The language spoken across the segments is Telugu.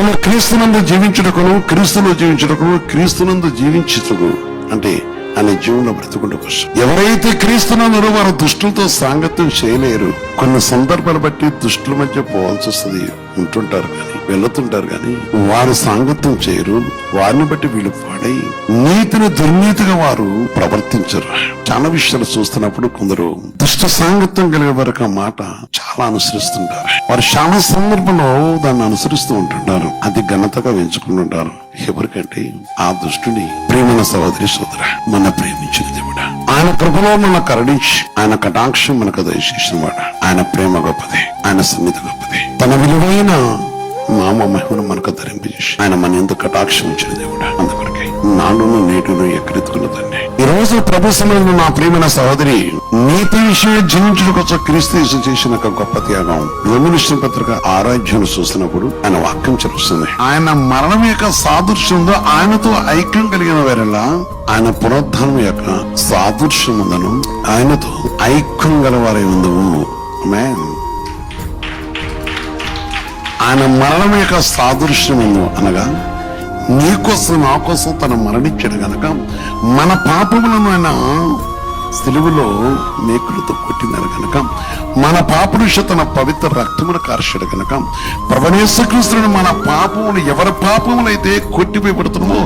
లోకంలో క్రీస్తునందు జీవించుటకును క్రీస్తులో జీవించుటకును క్రీస్తునందు జీవించుటకు అంటే ఆయన జీవనంలో బ్రతుకుంటూ కోసం. ఎవరైతే క్రీస్తునందరో వారు దుష్టులతో సాంగత్యం చేయలేరు కొన్ని సందర్భాలు బట్టి దుష్టుల మధ్య పోవాల్సి వస్తుంది ఉంటుంటారు కానీ వెళ్తుంటారు కానీ వారు సాంగత్యం చేయరు. వారిని బట్టి వీళ్ళు పాడై నీతిని దుర్నీతిగా వారు ప్రవర్తించరు. చాలా విషయాలు చూస్తున్నప్పుడు కొందరు దుష్ట సాంగత్యం కలిగే వరకు ఆ మాట చాలా అనుసరిస్తుంటారు. వారు చాలా సందర్భంలో దాన్ని అనుసరిస్తూ ఉంటుంటారు. అది ఘనతగా ఎంచుకుంటుంటారు ఎవరికంటే ఆ దుష్టుని ప్రేమల సహోదరి సోదర మన ప్రేమించిన దేవుడా. ఆయన కృపలో మన కరుణించి ఆయన కటాక్షం మనకు దయచేసిన వాడు. ఆయన ప్రేమ గొప్పది. ఆయన సన్నిధి గొప్పది. తన విలువైన నామ మహిమను మనకు ధరింపజేసి ఆయన మన ఎందుకు కటాక్షించిన దేవుడు దేవుడా అందుకొరకే నాలును నేటును ఎక్కడెత్తుకున్న తండ్రి. ఈ రోజు ప్రభు సమయంలో నా ప్రియమైన సహోదరి నీతి విషయం జీవించడం క్రీస్తు చేసిన ఒక గొప్ప త్యాగం. రెవల్యూషన్ పత్రిక ఆరాధ్యను చూసినప్పుడు ఆయన వాక్యం చెప్తుంది. ఆయన మరణం యొక్క సాదృశ్యంలో ఆయనతో ఐక్యం కలిగిన వారిలా? ఆయన పునరుద్ధానం యొక్క సాదృశ్యముందను ఆయనతో ఐక్యం గలవారై ఉందవు ఆమేన్. ఆయన మరణం యొక్క సాదృశ్యము అనగా నీకోసం నా కోసం తను మరణించాడు గనక మన పాపములను ఆయన సిలువలో మేకులతో కొట్టినారు కనుక మన పాపనుష తన పవిత్ర రక్తమును కార్చాడు కనుక ప్రవణేశ్వరకృష్ణుడు మన పాపములు ఎవరి పాపములైతే కొట్టిపోయబడుతున్నామో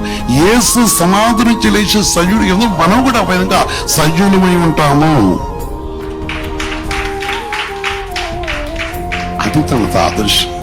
ఏసు సమాధి నుంచి లేచి సజుడు ఏదో మనం కూడా విధంగా సజీవులమై ఉంటాము. అది తన ఆదర్శం.